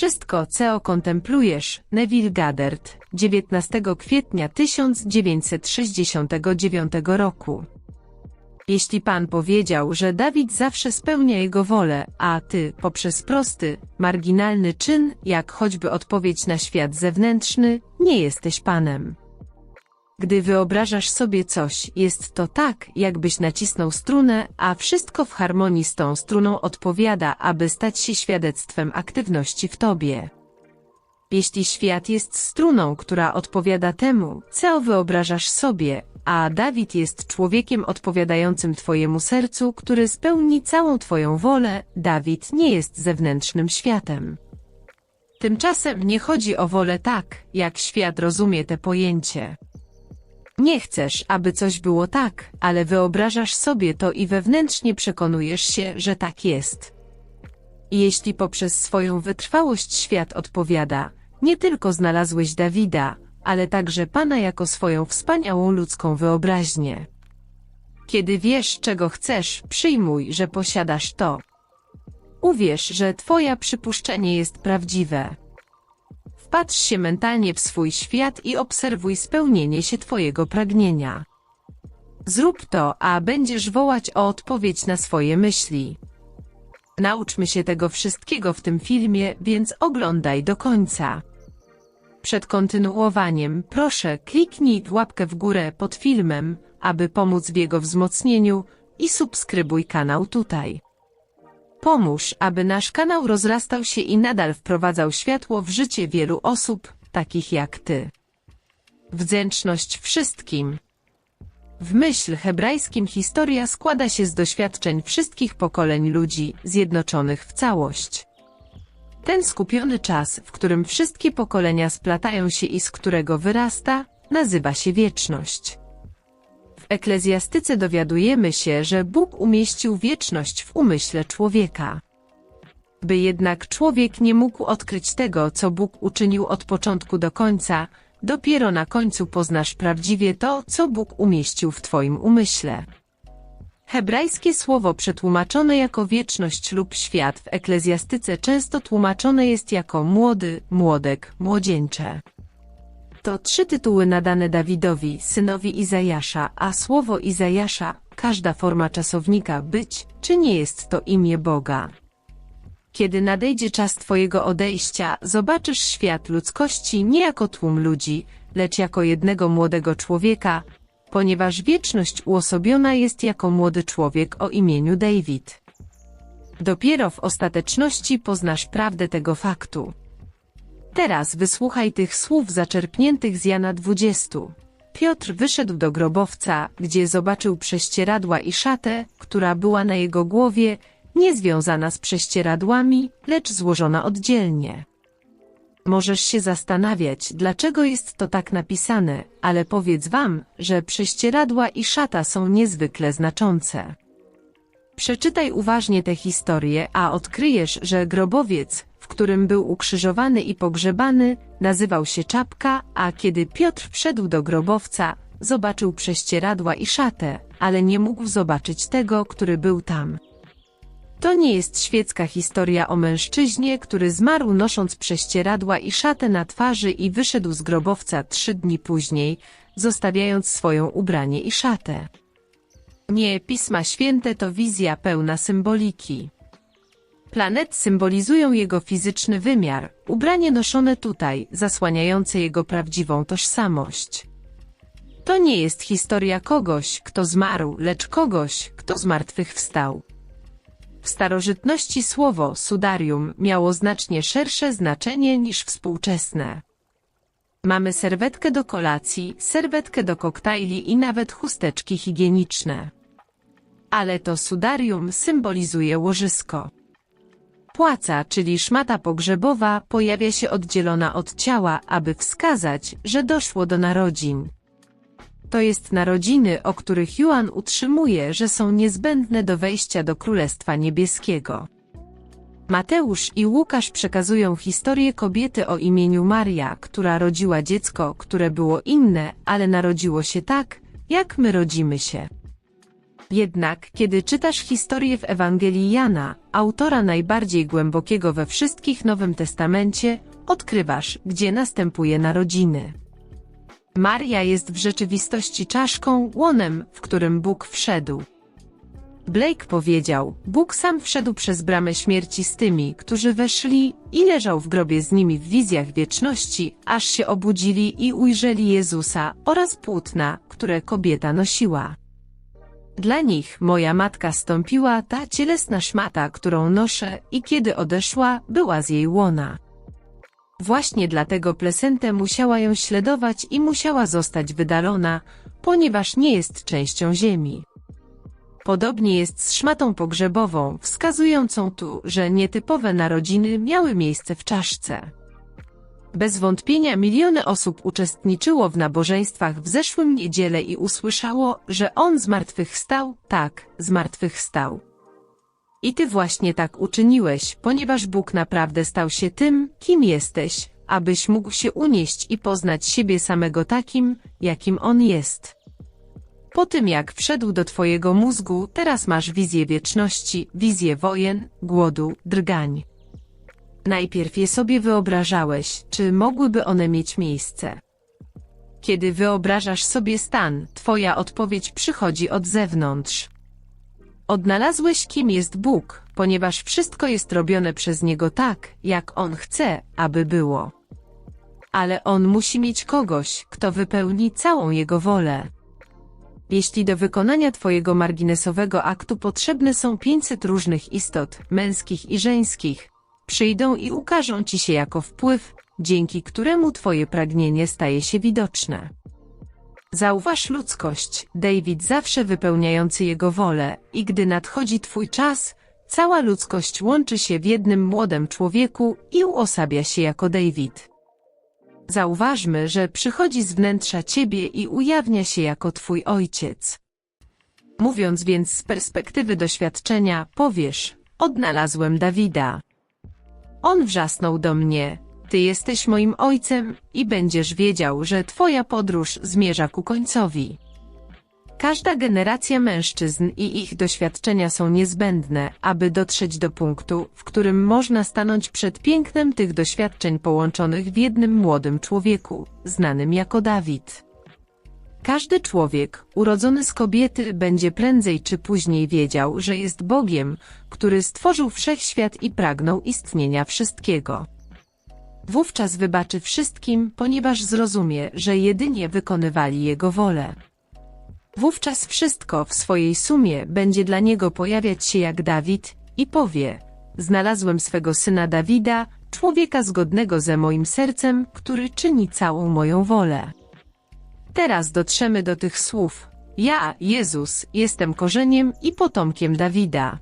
Wszystko, co kontemplujesz, Neville Goddard, 19 kwietnia 1969 roku. Jeśli Pan powiedział, że Dawid zawsze spełnia jego wolę, a Ty, poprzez prosty, marginalny czyn, jak choćby odpowiedź na świat zewnętrzny, nie jesteś Panem. Gdy wyobrażasz sobie coś, jest to tak, jakbyś nacisnął strunę, a wszystko w harmonii z tą struną odpowiada, aby stać się świadectwem aktywności w tobie. Jeśli świat jest struną, która odpowiada temu, co wyobrażasz sobie, a Dawid jest człowiekiem odpowiadającym Twojemu sercu, który spełni całą Twoją wolę, Dawid nie jest zewnętrznym światem. Tymczasem nie chodzi o wolę tak, jak świat rozumie te pojęcie. Nie chcesz, aby coś było tak, ale wyobrażasz sobie to i wewnętrznie przekonujesz się, że tak jest. Jeśli poprzez swoją wytrwałość świat odpowiada, nie tylko znalazłeś Dawida, ale także Pana jako swoją wspaniałą ludzką wyobraźnię. Kiedy wiesz, czego chcesz, przyjmuj, że posiadasz to. Uwierz, że Twoja przypuszczenie jest prawdziwe. Wpatrz się mentalnie w swój świat i obserwuj spełnienie się Twojego pragnienia. Zrób to, a będziesz wołać o odpowiedź na swoje myśli. Nauczmy się tego wszystkiego w tym filmie, więc oglądaj do końca. Przed kontynuowaniem proszę kliknij łapkę w górę pod filmem, aby pomóc w jego wzmocnieniu i subskrybuj kanał tutaj. Pomóż, aby nasz kanał rozrastał się i nadal wprowadzał światło w życie wielu osób, takich jak Ty. Wdzięczność wszystkim. W myśl hebrajskim historia składa się z doświadczeń wszystkich pokoleń ludzi, zjednoczonych w całość. Ten skupiony czas, w którym wszystkie pokolenia splatają się i z którego wyrasta, nazywa się wieczność. Eklezjastyce dowiadujemy się, że Bóg umieścił wieczność w umyśle człowieka. By jednak człowiek nie mógł odkryć tego, co Bóg uczynił od początku do końca, dopiero na końcu poznasz prawdziwie to, co Bóg umieścił w Twoim umyśle. Hebrajskie słowo przetłumaczone jako wieczność lub świat w eklezjastyce często tłumaczone jest jako młody, młodek, młodzieńcze. To trzy tytuły nadane Dawidowi, synowi Izajasza, a słowo Izajasza, każda forma czasownika być, czy nie jest to imię Boga. Kiedy nadejdzie czas Twojego odejścia, zobaczysz świat ludzkości nie jako tłum ludzi, lecz jako jednego młodego człowieka, ponieważ wieczność uosobiona jest jako młody człowiek o imieniu David. Dopiero w ostateczności poznasz prawdę tego faktu. Teraz wysłuchaj tych słów zaczerpniętych z Jana 20. Piotr wyszedł do grobowca, gdzie zobaczył prześcieradła i szatę, która była na jego głowie, nie związana z prześcieradłami, lecz złożona oddzielnie. Możesz się zastanawiać, dlaczego jest to tak napisane, ale powiedz wam, że prześcieradła i szata są niezwykle znaczące. Przeczytaj uważnie tę historię, a odkryjesz, że grobowiec, którym był ukrzyżowany i pogrzebany, nazywał się Czapka, a kiedy Piotr wszedł do grobowca, zobaczył prześcieradła i szatę, ale nie mógł zobaczyć tego, który był tam. To nie jest świecka historia o mężczyźnie, który zmarł nosząc prześcieradła i szatę na twarzy i wyszedł z grobowca trzy dni później, zostawiając swoją ubranie i szatę. Nie, Pisma Święte to wizja pełna symboliki. Planet symbolizują jego fizyczny wymiar, ubranie noszone tutaj, zasłaniające jego prawdziwą tożsamość. To nie jest historia kogoś, kto zmarł, lecz kogoś, kto z martwych wstał. W starożytności słowo sudarium miało znacznie szersze znaczenie niż współczesne. Mamy serwetkę do kolacji, serwetkę do koktajli i nawet chusteczki higieniczne. Ale to sudarium symbolizuje łożysko. Płaca, czyli szmata pogrzebowa, pojawia się oddzielona od ciała, aby wskazać, że doszło do narodzin. To jest narodziny, o których Juan utrzymuje, że są niezbędne do wejścia do Królestwa Niebieskiego. Mateusz i Łukasz przekazują historię kobiety o imieniu Maria, która rodziła dziecko, które było inne, ale narodziło się tak, jak my rodzimy się. Jednak, kiedy czytasz historię w Ewangelii Jana, autora najbardziej głębokiego we wszystkich Nowym Testamencie, odkrywasz, gdzie następuje narodziny. Maria jest w rzeczywistości czaszką, łonem, w którym Bóg wszedł. Blake powiedział, Bóg sam wszedł przez bramę śmierci z tymi, którzy weszli i leżał w grobie z nimi w wizjach wieczności, aż się obudzili i ujrzeli Jezusa oraz płótna, które kobieta nosiła. Dla nich moja matka stąpiła ta cielesna szmata, którą noszę i kiedy odeszła, była z jej łona. Właśnie dlatego plesentę musiała ją śledować i musiała zostać wydalona, ponieważ nie jest częścią ziemi. Podobnie jest z szmatą pogrzebową, wskazującą tu, że nietypowe narodziny miały miejsce w czaszce. Bez wątpienia miliony osób uczestniczyło w nabożeństwach w zeszłym niedzielę i usłyszało, że On zmartwychwstał, tak, zmartwychwstał. I ty właśnie tak uczyniłeś, ponieważ Bóg naprawdę stał się tym, kim jesteś, abyś mógł się unieść i poznać siebie samego takim, jakim On jest. Po tym jak wszedł do twojego mózgu, teraz masz wizję wieczności, wizję wojen, głodu, drgań. Najpierw je sobie wyobrażałeś, czy mogłyby one mieć miejsce. Kiedy wyobrażasz sobie stan, twoja odpowiedź przychodzi od zewnątrz. Odnalazłeś kim jest Bóg, ponieważ wszystko jest robione przez Niego tak, jak On chce, aby było. Ale On musi mieć kogoś, kto wypełni całą Jego wolę. Jeśli do wykonania Twojego marginesowego aktu potrzebne są 500 różnych istot, męskich i żeńskich, przyjdą i ukażą Ci się jako wpływ, dzięki któremu Twoje pragnienie staje się widoczne. Zauważ ludzkość, David zawsze wypełniający jego wolę, i gdy nadchodzi Twój czas, cała ludzkość łączy się w jednym młodym człowieku i uosabia się jako David. Zauważmy, że przychodzi z wnętrza Ciebie i ujawnia się jako Twój Ojciec. Mówiąc więc z perspektywy doświadczenia, powiesz, odnalazłem Dawida. On wrzasnął do mnie, Ty jesteś moim ojcem i będziesz wiedział, że Twoja podróż zmierza ku końcowi. Każda generacja mężczyzn i ich doświadczenia są niezbędne, aby dotrzeć do punktu, w którym można stanąć przed pięknem tych doświadczeń połączonych w jednym młodym człowieku, znanym jako Dawid. Każdy człowiek, urodzony z kobiety, będzie prędzej czy później wiedział, że jest Bogiem, który stworzył wszechświat i pragnął istnienia wszystkiego. Wówczas wybaczy wszystkim, ponieważ zrozumie, że jedynie wykonywali Jego wolę. Wówczas wszystko w swojej sumie będzie dla niego pojawiać się jak Dawid i powie: Znalazłem swego syna Dawida, człowieka zgodnego ze moim sercem, który czyni całą moją wolę. Teraz dotrzemy do tych słów. Ja, Jezus, jestem korzeniem i potomkiem Dawida.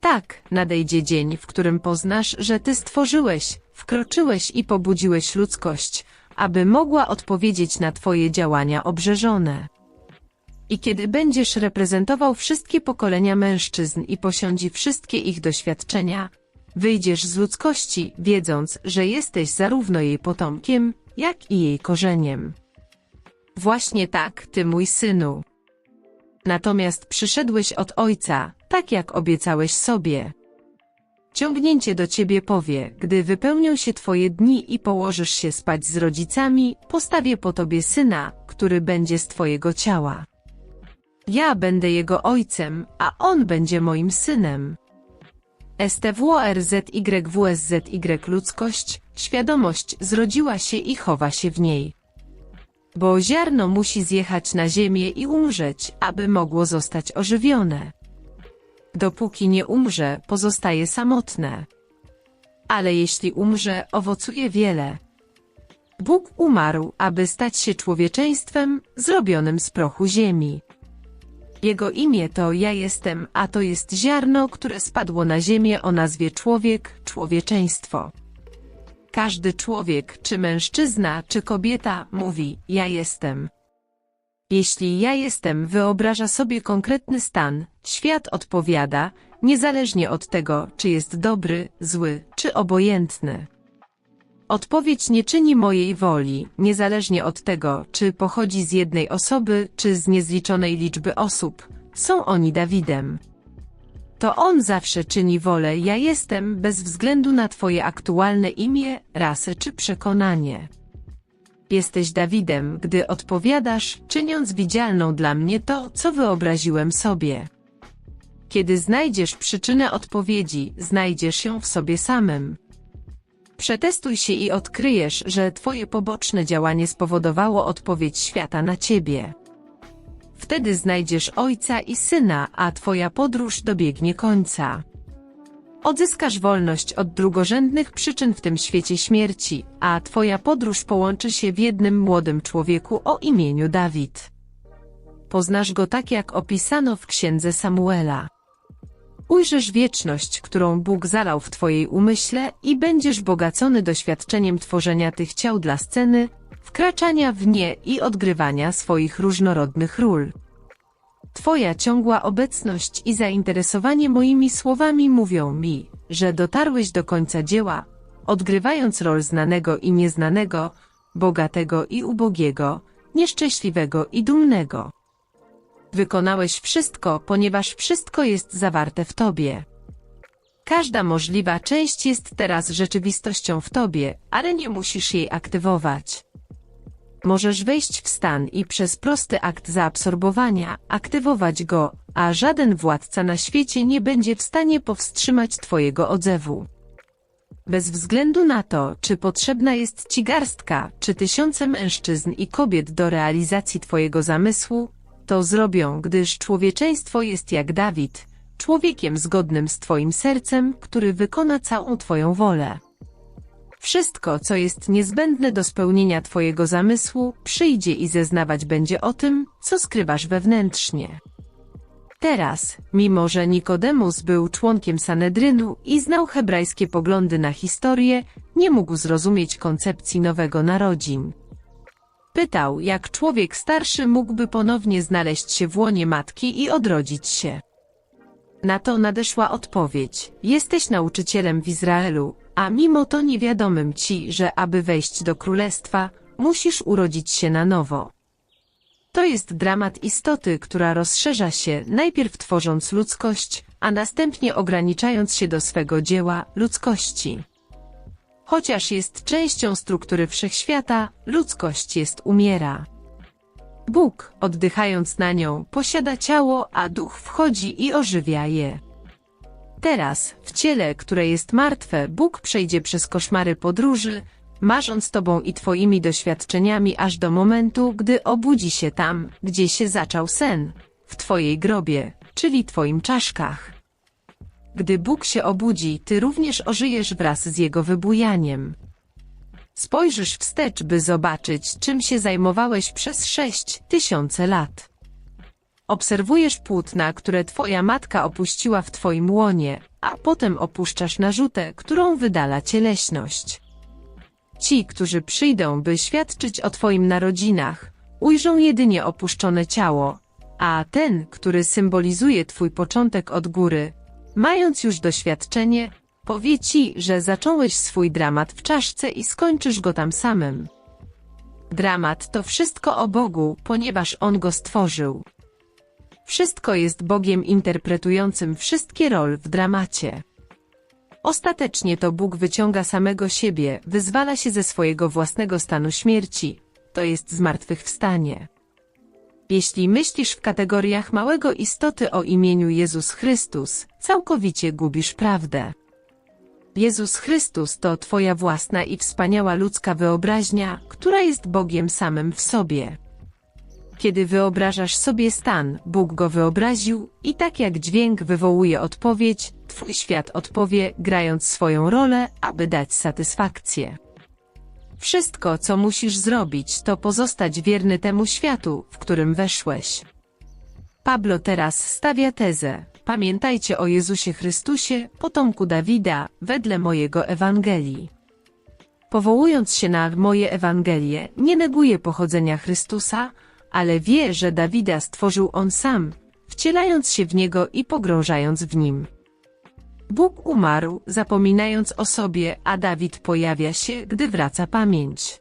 Tak, nadejdzie dzień, w którym poznasz, że Ty stworzyłeś, wkroczyłeś i pobudziłeś ludzkość, aby mogła odpowiedzieć na Twoje działania obrzeżone. I kiedy będziesz reprezentował wszystkie pokolenia mężczyzn i posiądzi wszystkie ich doświadczenia, wyjdziesz z ludzkości, wiedząc, że jesteś zarówno jej potomkiem, jak i jej korzeniem. Właśnie tak, ty mój synu. Natomiast przyszedłeś od ojca, tak jak obiecałeś sobie. Ciągnięcie do ciebie powie, gdy wypełnią się twoje dni i położysz się spać z rodzicami, postawię po tobie syna, który będzie z twojego ciała. Ja będę jego ojcem, a on będzie moim synem. STWRZYWSZY ludzkość, świadomość zrodziła się i chowa się w niej. Bo ziarno musi zjechać na ziemię i umrzeć, aby mogło zostać ożywione. Dopóki nie umrze, pozostaje samotne. Ale jeśli umrze, owocuje wiele. Bóg umarł, aby stać się człowieczeństwem zrobionym z prochu ziemi. Jego imię to ja jestem, a to jest ziarno, które spadło na ziemię o nazwie człowiek, człowieczeństwo. Każdy człowiek, czy mężczyzna, czy kobieta, mówi ja jestem. Jeśli ja jestem wyobraża sobie konkretny stan, świat odpowiada, niezależnie od tego, czy jest dobry, zły, czy obojętny. Odpowiedź nie czyni mojej woli, niezależnie od tego, czy pochodzi z jednej osoby, czy z niezliczonej liczby osób, są oni Dawidem. To on zawsze czyni wolę ja jestem bez względu na twoje aktualne imię, rasę czy przekonanie. Jesteś Dawidem, gdy odpowiadasz, czyniąc widzialną dla mnie to, co wyobraziłem sobie. Kiedy znajdziesz przyczynę odpowiedzi, znajdziesz ją w sobie samym. Przetestuj się i odkryjesz, że twoje poboczne działanie spowodowało odpowiedź świata na ciebie. Wtedy znajdziesz ojca i syna, a twoja podróż dobiegnie końca. Odzyskasz wolność od drugorzędnych przyczyn w tym świecie śmierci, a twoja podróż połączy się w jednym młodym człowieku o imieniu Dawid. Poznasz go tak jak opisano w księdze Samuela. Ujrzysz wieczność, którą Bóg zalał w Twojej umyśle i będziesz bogacony doświadczeniem tworzenia tych ciał dla sceny, wkraczania w nie i odgrywania swoich różnorodnych ról. Twoja ciągła obecność i zainteresowanie moimi słowami mówią mi, że dotarłeś do końca dzieła, odgrywając rol znanego i nieznanego, bogatego i ubogiego, nieszczęśliwego i dumnego. Wykonałeś wszystko, ponieważ wszystko jest zawarte w Tobie. Każda możliwa część jest teraz rzeczywistością w Tobie, ale nie musisz jej aktywować. Możesz wejść w stan i przez prosty akt zaabsorbowania aktywować go, a żaden władca na świecie nie będzie w stanie powstrzymać Twojego odzewu. Bez względu na to, czy potrzebna jest Ci garstka, czy tysiące mężczyzn i kobiet do realizacji Twojego zamysłu, to zrobią, gdyż człowieczeństwo jest jak Dawid, człowiekiem zgodnym z Twoim sercem, który wykona całą Twoją wolę. Wszystko, co jest niezbędne do spełnienia Twojego zamysłu, przyjdzie i zeznawać będzie o tym, co skrywasz wewnętrznie. Teraz, mimo że Nikodemus był członkiem Sanedrynu i znał hebrajskie poglądy na historię, nie mógł zrozumieć koncepcji nowego narodzin. Pytał, jak człowiek starszy mógłby ponownie znaleźć się w łonie matki i odrodzić się. Na to nadeszła odpowiedź: Jesteś nauczycielem w Izraelu, a mimo to niewiadomym ci, że aby wejść do królestwa, musisz urodzić się na nowo. To jest dramat istoty, która rozszerza się, najpierw tworząc ludzkość, a następnie ograniczając się do swego dzieła, ludzkości. Chociaż jest częścią struktury wszechświata, ludzkość jest umiera. Bóg, oddychając na nią, posiada ciało, a duch wchodzi i ożywia je. Teraz, w ciele, które jest martwe, Bóg przejdzie przez koszmary podróży, marząc Tobą i Twoimi doświadczeniami aż do momentu, gdy obudzi się tam, gdzie się zaczął sen, w Twojej grobie, czyli Twoim czaszkach. Gdy Bóg się obudzi, Ty również ożyjesz wraz z Jego wybujaniem. Spojrzysz wstecz, by zobaczyć, czym się zajmowałeś przez sześć tysiące lat. Obserwujesz płótna, które twoja matka opuściła w twoim łonie, a potem opuszczasz narzutę, którą wydala cieleśność. Ci, którzy przyjdą, by świadczyć o twoim narodzinach, ujrzą jedynie opuszczone ciało, a ten, który symbolizuje twój początek od góry, mając już doświadczenie, powie ci, że zacząłeś swój dramat w czaszce i skończysz go tam samym. Dramat to wszystko o Bogu, ponieważ On go stworzył. Wszystko jest Bogiem interpretującym wszystkie role w dramacie. Ostatecznie to Bóg wyciąga samego siebie, wyzwala się ze swojego własnego stanu śmierci, to jest zmartwychwstanie. Jeśli myślisz w kategoriach małego istoty o imieniu Jezus Chrystus, całkowicie gubisz prawdę. Jezus Chrystus to Twoja własna i wspaniała ludzka wyobraźnia, która jest Bogiem samym w sobie. Kiedy wyobrażasz sobie stan, Bóg go wyobraził i tak jak dźwięk wywołuje odpowiedź, Twój świat odpowie, grając swoją rolę, aby dać satysfakcję. Wszystko, co musisz zrobić, to pozostać wierny temu światu, w którym weszłeś. Pablo teraz stawia tezę. Pamiętajcie o Jezusie Chrystusie, potomku Dawida, wedle mojego Ewangelii. Powołując się na moje Ewangelie, nie neguje pochodzenia Chrystusa, ale wie, że Dawida stworzył on sam, wcielając się w niego i pogrążając w nim. Bóg umarł, zapominając o sobie, a Dawid pojawia się, gdy wraca pamięć.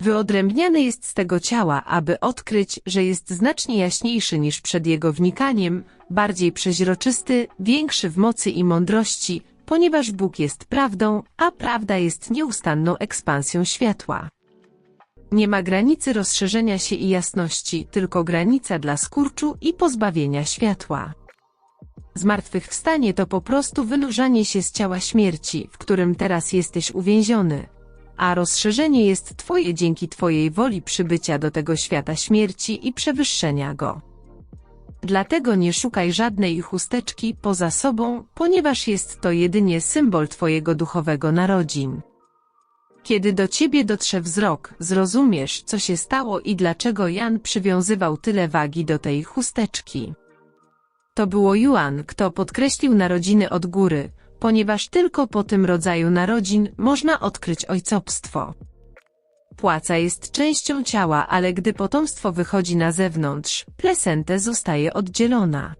Wyodrębniany jest z tego ciała, aby odkryć, że jest znacznie jaśniejszy niż przed jego wnikaniem, bardziej przeźroczysty, większy w mocy i mądrości, ponieważ Bóg jest prawdą, a prawda jest nieustanną ekspansją światła. Nie ma granicy rozszerzenia się i jasności, tylko granica dla skurczu i pozbawienia światła. Zmartwychwstanie to po prostu wynurzanie się z ciała śmierci, w którym teraz jesteś uwięziony, a rozszerzenie jest Twoje dzięki Twojej woli przybycia do tego świata śmierci i przewyższenia go. Dlatego nie szukaj żadnej chusteczki poza sobą, ponieważ jest to jedynie symbol Twojego duchowego narodzin. Kiedy do Ciebie dotrze wzrok, zrozumiesz, co się stało i dlaczego Jan przywiązywał tyle wagi do tej chusteczki. To było Juan, kto podkreślił narodziny od góry, ponieważ tylko po tym rodzaju narodzin można odkryć ojcobstwo. Płaca jest częścią ciała, ale gdy potomstwo wychodzi na zewnątrz, plesente zostaje oddzielona.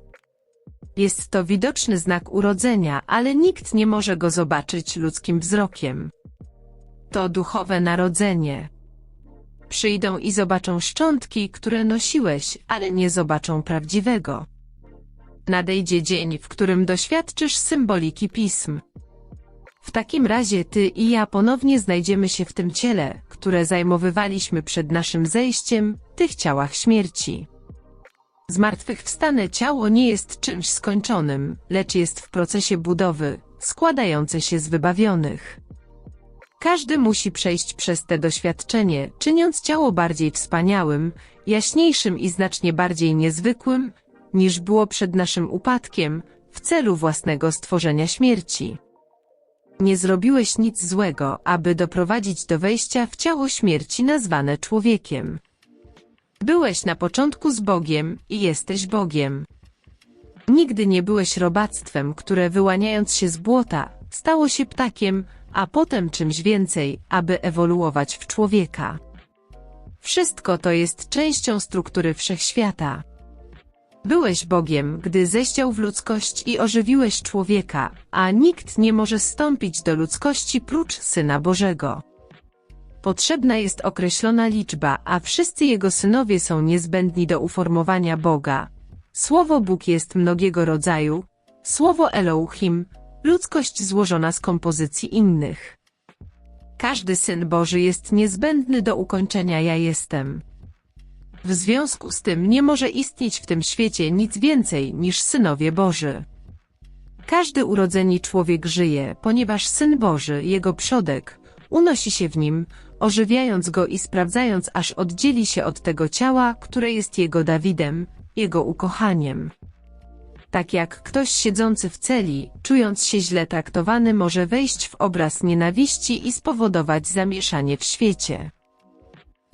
Jest to widoczny znak urodzenia, ale nikt nie może go zobaczyć ludzkim wzrokiem. To duchowe narodzenie. Przyjdą i zobaczą szczątki, które nosiłeś, ale nie zobaczą prawdziwego nadejdzie dzień, w którym doświadczysz symboliki pism. W takim razie ty i ja ponownie znajdziemy się w tym ciele, które zajmowywaliśmy przed naszym zejściem, tych ciałach śmierci. Zmartwychwstane ciało nie jest czymś skończonym, lecz jest w procesie budowy, składające się z wybawionych. Każdy musi przejść przez te doświadczenie, czyniąc ciało bardziej wspaniałym, jaśniejszym i znacznie bardziej niezwykłym, niż było przed naszym upadkiem, w celu własnego stworzenia śmierci. Nie zrobiłeś nic złego, aby doprowadzić do wejścia w ciało śmierci nazwane człowiekiem. Byłeś na początku z Bogiem i jesteś Bogiem. Nigdy nie byłeś robactwem, które wyłaniając się z błota, stało się ptakiem, a potem czymś więcej, aby ewoluować w człowieka. Wszystko to jest częścią struktury wszechświata. Byłeś Bogiem, gdy ześciał w ludzkość i ożywiłeś człowieka, a nikt nie może stąpić do ludzkości prócz Syna Bożego. Potrzebna jest określona liczba, a wszyscy Jego synowie są niezbędni do uformowania Boga. Słowo Bóg jest mnogiego rodzaju, słowo Elohim, ludzkość złożona z kompozycji innych. Każdy Syn Boży jest niezbędny do ukończenia Ja Jestem. W związku z tym nie może istnieć w tym świecie nic więcej niż synowie Boży. Każdy urodzeni człowiek żyje, ponieważ Syn Boży, jego przodek, unosi się w nim, ożywiając go i sprawdzając aż oddzieli się od tego ciała, które jest jego Dawidem, jego ukochaniem. Tak jak ktoś siedzący w celi, czując się źle traktowany może wejść w obraz nienawiści i spowodować zamieszanie w świecie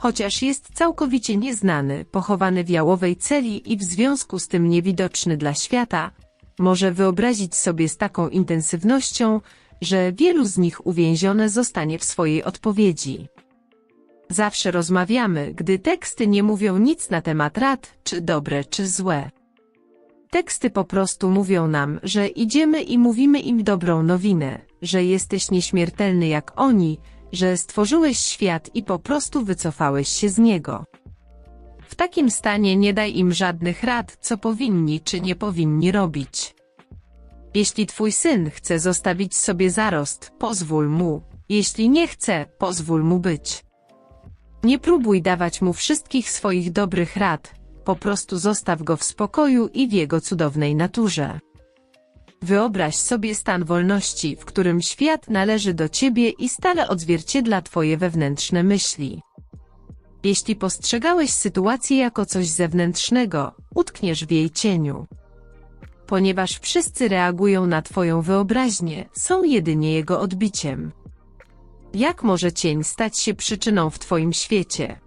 chociaż jest całkowicie nieznany, pochowany w jałowej celi i w związku z tym niewidoczny dla świata, może wyobrazić sobie z taką intensywnością, że wielu z nich uwięzione zostanie w swojej odpowiedzi. Zawsze rozmawiamy, gdy teksty nie mówią nic na temat rad, czy dobre, czy złe. Teksty po prostu mówią nam, że idziemy i mówimy im dobrą nowinę, że jesteś nieśmiertelny jak oni, że stworzyłeś świat i po prostu wycofałeś się z niego. W takim stanie nie daj im żadnych rad, co powinni czy nie powinni robić. Jeśli twój syn chce zostawić sobie zarost, pozwól mu, jeśli nie chce, pozwól mu być. Nie próbuj dawać mu wszystkich swoich dobrych rad, po prostu zostaw go w spokoju i w jego cudownej naturze. Wyobraź sobie stan wolności, w którym świat należy do ciebie i stale odzwierciedla twoje wewnętrzne myśli. Jeśli postrzegałeś sytuację jako coś zewnętrznego, utkniesz w jej cieniu. Ponieważ wszyscy reagują na twoją wyobraźnię, są jedynie jego odbiciem. Jak może cień stać się przyczyną w twoim świecie?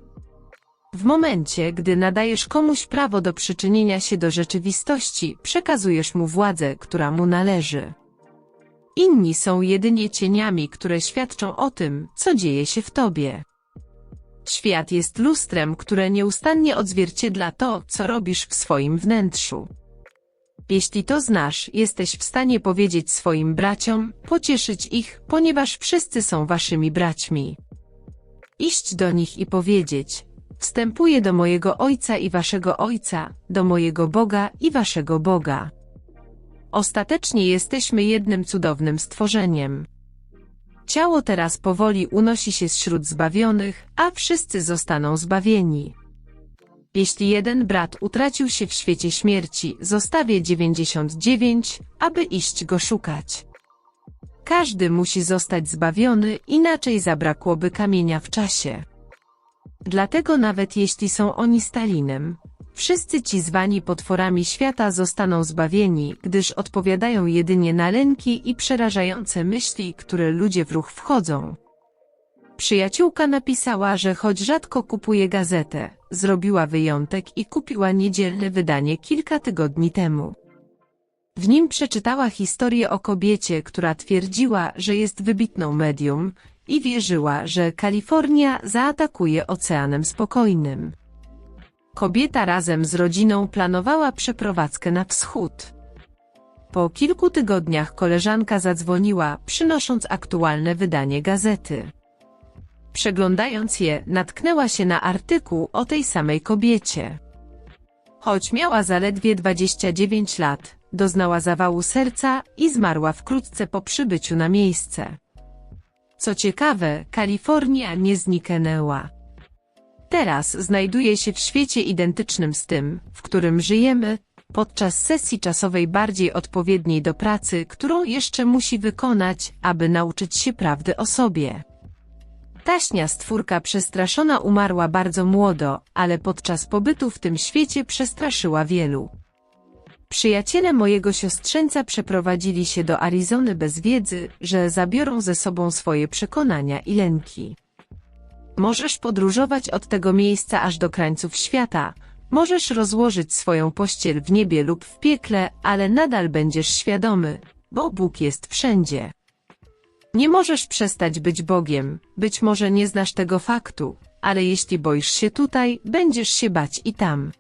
W momencie, gdy nadajesz komuś prawo do przyczynienia się do rzeczywistości, przekazujesz mu władzę, która mu należy. Inni są jedynie cieniami, które świadczą o tym, co dzieje się w tobie. Świat jest lustrem, które nieustannie odzwierciedla to, co robisz w swoim wnętrzu. Jeśli to znasz, jesteś w stanie powiedzieć swoim braciom, pocieszyć ich, ponieważ wszyscy są waszymi braćmi. Iść do nich i powiedzieć, wstępuję do mojego Ojca i waszego Ojca, do mojego Boga i waszego Boga. Ostatecznie jesteśmy jednym cudownym stworzeniem. Ciało teraz powoli unosi się wśród zbawionych, a wszyscy zostaną zbawieni. Jeśli jeden brat utracił się w świecie śmierci, zostawię 99, aby iść go szukać. Każdy musi zostać zbawiony, inaczej zabrakłoby kamienia w czasie. Dlatego nawet jeśli są oni Stalinem, wszyscy ci zwani potworami świata zostaną zbawieni, gdyż odpowiadają jedynie na lęki i przerażające myśli, które ludzie w ruch wchodzą. Przyjaciółka napisała, że choć rzadko kupuje gazetę, zrobiła wyjątek i kupiła niedzielne wydanie kilka tygodni temu. W nim przeczytała historię o kobiecie, która twierdziła, że jest wybitną medium i wierzyła, że Kalifornia zaatakuje Oceanem Spokojnym. Kobieta razem z rodziną planowała przeprowadzkę na wschód. Po kilku tygodniach koleżanka zadzwoniła, przynosząc aktualne wydanie gazety. Przeglądając je, natknęła się na artykuł o tej samej kobiecie. Choć miała zaledwie 29 lat, doznała zawału serca i zmarła wkrótce po przybyciu na miejsce. Co ciekawe, Kalifornia nie zniknęła. Teraz znajduje się w świecie identycznym z tym, w którym żyjemy, podczas sesji czasowej bardziej odpowiedniej do pracy, którą jeszcze musi wykonać, aby nauczyć się prawdy o sobie. Taśnia stwórka przestraszona umarła bardzo młodo, ale podczas pobytu w tym świecie przestraszyła wielu. Przyjaciele mojego siostrzeńca przeprowadzili się do Arizony bez wiedzy, że zabiorą ze sobą swoje przekonania i lęki. Możesz podróżować od tego miejsca aż do krańców świata, możesz rozłożyć swoją pościel w niebie lub w piekle, ale nadal będziesz świadomy, bo Bóg jest wszędzie. Nie możesz przestać być Bogiem, być może nie znasz tego faktu, ale jeśli boisz się tutaj, będziesz się bać i tam.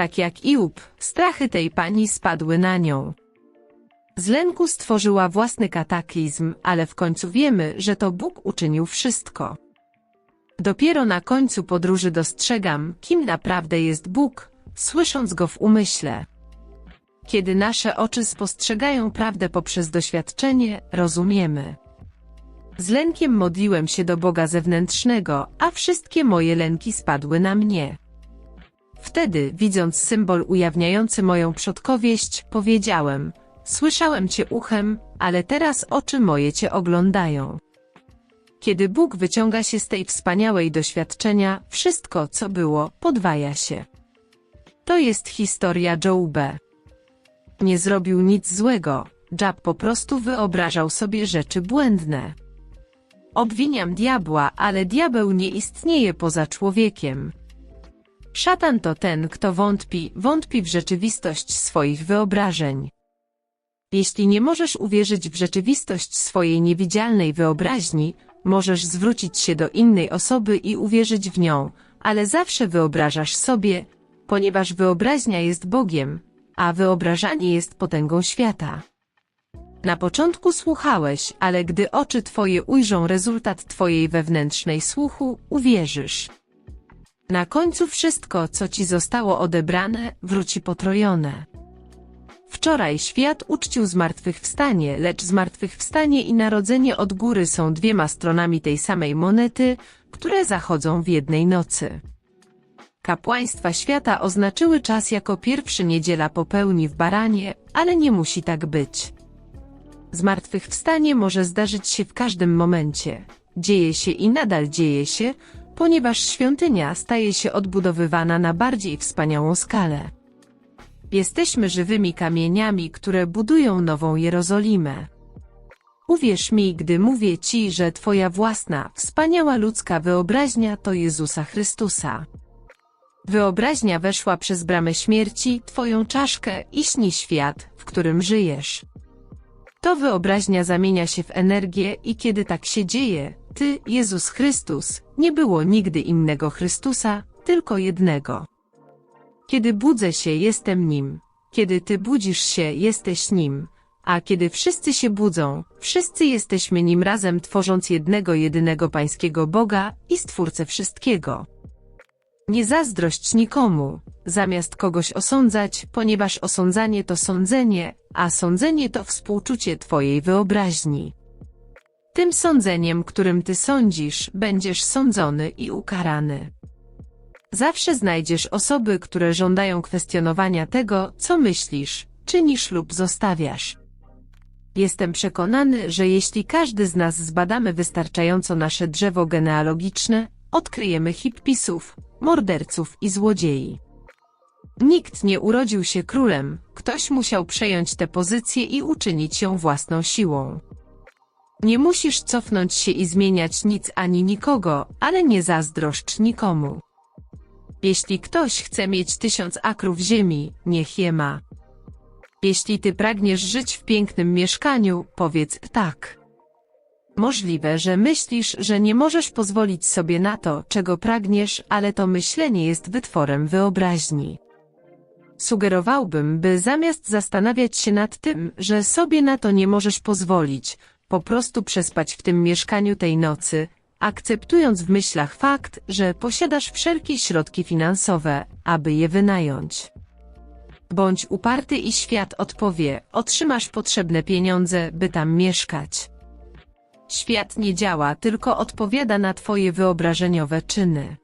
Tak jak Iub, strachy tej pani spadły na nią. Z lęku stworzyła własny kataklizm, ale w końcu wiemy, że to Bóg uczynił wszystko. Dopiero na końcu podróży dostrzegam, kim naprawdę jest Bóg, słysząc Go w umyśle. Kiedy nasze oczy spostrzegają prawdę poprzez doświadczenie, rozumiemy. Z lękiem modliłem się do Boga zewnętrznego, a wszystkie moje lęki spadły na mnie. Wtedy, widząc symbol ujawniający moją przodkowieść, powiedziałem, słyszałem Cię uchem, ale teraz oczy moje Cię oglądają. Kiedy Bóg wyciąga się z tej wspaniałej doświadczenia, wszystko, co było, podwaja się. To jest historia Joe B. Nie zrobił nic złego, Jab po prostu wyobrażał sobie rzeczy błędne. Obwiniam diabła, ale diabeł nie istnieje poza człowiekiem. Szatan to ten, kto wątpi, wątpi w rzeczywistość swoich wyobrażeń. Jeśli nie możesz uwierzyć w rzeczywistość swojej niewidzialnej wyobraźni, możesz zwrócić się do innej osoby i uwierzyć w nią, ale zawsze wyobrażasz sobie, ponieważ wyobraźnia jest Bogiem, a wyobrażanie jest potęgą świata. Na początku słuchałeś, ale gdy oczy Twoje ujrzą rezultat Twojej wewnętrznej słuchu, uwierzysz. Na końcu wszystko, co Ci zostało odebrane, wróci potrojone. Wczoraj świat uczcił zmartwychwstanie, lecz zmartwychwstanie i narodzenie od góry są dwiema stronami tej samej monety, które zachodzą w jednej nocy. Kapłaństwa świata oznaczyły czas jako pierwszy niedziela popełni w baranie, ale nie musi tak być. Zmartwychwstanie może zdarzyć się w każdym momencie. Dzieje się i nadal dzieje się, ponieważ świątynia staje się odbudowywana na bardziej wspaniałą skalę. Jesteśmy żywymi kamieniami, które budują nową Jerozolimę. Uwierz mi, gdy mówię Ci, że Twoja własna, wspaniała ludzka wyobraźnia to Jezusa Chrystusa. Wyobraźnia weszła przez bramę śmierci, Twoją czaszkę i śni świat, w którym żyjesz. To wyobraźnia zamienia się w energię i kiedy tak się dzieje, Ty, Jezus Chrystus, nie było nigdy innego Chrystusa, tylko jednego. Kiedy budzę się, jestem Nim. Kiedy Ty budzisz się, jesteś Nim. A kiedy wszyscy się budzą, wszyscy jesteśmy nim razem tworząc jednego jedynego pańskiego Boga i Stwórcę wszystkiego. Nie zazdrość nikomu, zamiast kogoś osądzać, ponieważ osądzanie to sądzenie, a sądzenie to współczucie twojej wyobraźni. Tym sądzeniem, którym ty sądzisz, będziesz sądzony i ukarany. Zawsze znajdziesz osoby, które żądają kwestionowania tego, co myślisz, czynisz lub zostawiasz. Jestem przekonany, że jeśli każdy z nas zbadamy wystarczająco nasze drzewo genealogiczne, odkryjemy hippisów, morderców i złodziei. Nikt nie urodził się królem, ktoś musiał przejąć tę pozycję i uczynić ją własną siłą. Nie musisz cofnąć się i zmieniać nic ani nikogo, ale nie zazdroszcz nikomu. Jeśli ktoś chce mieć tysiąc akrów ziemi, niech je ma. Jeśli ty pragniesz żyć w pięknym mieszkaniu, powiedz tak. Możliwe, że myślisz, że nie możesz pozwolić sobie na to, czego pragniesz, ale to myślenie jest wytworem wyobraźni. Sugerowałbym, by zamiast zastanawiać się nad tym, że sobie na to nie możesz pozwolić, po prostu przespać w tym mieszkaniu tej nocy, akceptując w myślach fakt, że posiadasz wszelkie środki finansowe, aby je wynająć. Bądź uparty i świat odpowie, otrzymasz potrzebne pieniądze, by tam mieszkać. Świat nie działa, tylko odpowiada na twoje wyobrażeniowe czyny.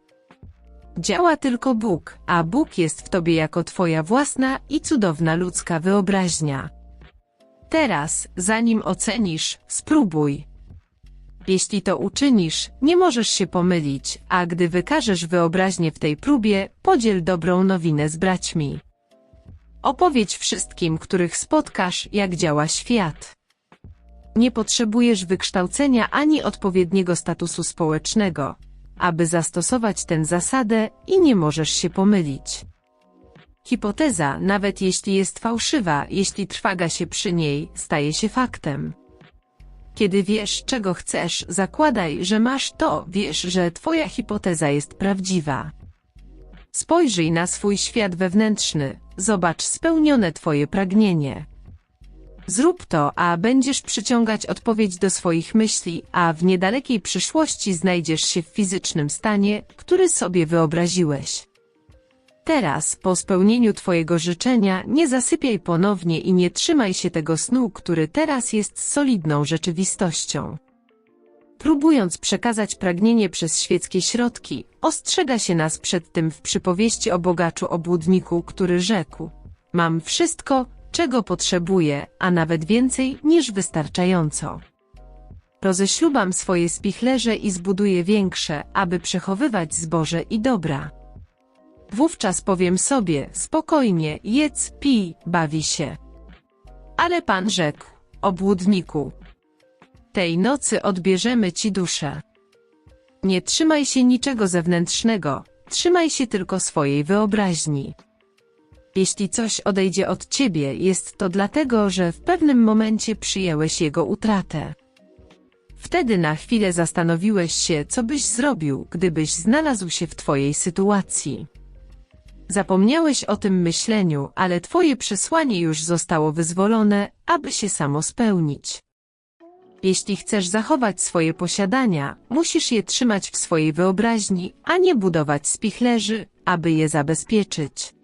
Działa tylko Bóg, a Bóg jest w tobie jako twoja własna i cudowna ludzka wyobraźnia. Teraz, zanim ocenisz, spróbuj. Jeśli to uczynisz, nie możesz się pomylić, a gdy wykażesz wyobraźnię w tej próbie, podziel dobrą nowinę z braćmi. Opowiedz wszystkim, których spotkasz, jak działa świat. Nie potrzebujesz wykształcenia ani odpowiedniego statusu społecznego, aby zastosować tę zasadę i nie możesz się pomylić. Hipoteza, nawet jeśli jest fałszywa, jeśli trwaga się przy niej, staje się faktem. Kiedy wiesz, czego chcesz, zakładaj, że masz to, wiesz, że twoja hipoteza jest prawdziwa. Spojrzyj na swój świat wewnętrzny, zobacz spełnione twoje pragnienie. Zrób to, a będziesz przyciągać odpowiedź do swoich myśli, a w niedalekiej przyszłości znajdziesz się w fizycznym stanie, który sobie wyobraziłeś. Teraz, po spełnieniu Twojego życzenia, nie zasypiaj ponownie i nie trzymaj się tego snu, który teraz jest solidną rzeczywistością. Próbując przekazać pragnienie przez świeckie środki, ostrzega się nas przed tym w przypowieści o bogaczu obłudniku, który rzekł: Mam wszystko, czego potrzebuję, a nawet więcej niż wystarczająco. Roześlubam swoje spichlerze i zbuduję większe, aby przechowywać zboże i dobra. Wówczas powiem sobie, spokojnie, jedz, pij, bawi się. Ale pan rzekł, obłudniku. Tej nocy odbierzemy ci duszę. Nie trzymaj się niczego zewnętrznego, trzymaj się tylko swojej wyobraźni. Jeśli coś odejdzie od ciebie, jest to dlatego, że w pewnym momencie przyjęłeś jego utratę. Wtedy na chwilę zastanowiłeś się, co byś zrobił, gdybyś znalazł się w twojej sytuacji. Zapomniałeś o tym myśleniu, ale twoje przesłanie już zostało wyzwolone, aby się samo spełnić. Jeśli chcesz zachować swoje posiadania, musisz je trzymać w swojej wyobraźni, a nie budować spichlerzy, aby je zabezpieczyć.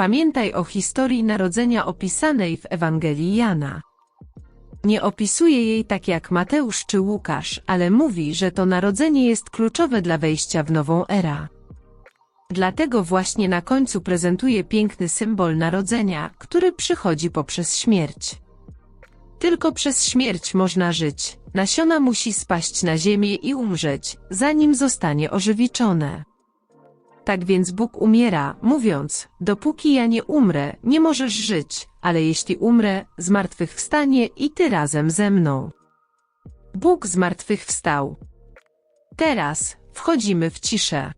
Pamiętaj o historii narodzenia opisanej w Ewangelii Jana. Nie opisuje jej tak jak Mateusz czy Łukasz, ale mówi, że to narodzenie jest kluczowe dla wejścia w nową erę. Dlatego właśnie na końcu prezentuje piękny symbol narodzenia, który przychodzi poprzez śmierć. Tylko przez śmierć można żyć, nasiona musi spaść na ziemię i umrzeć, zanim zostanie ożywiczone. Tak więc Bóg umiera, mówiąc, dopóki ja nie umrę, nie możesz żyć, ale jeśli umrę, zmartwychwstanie i ty razem ze mną. Bóg zmartwychwstał. Teraz wchodzimy w ciszę.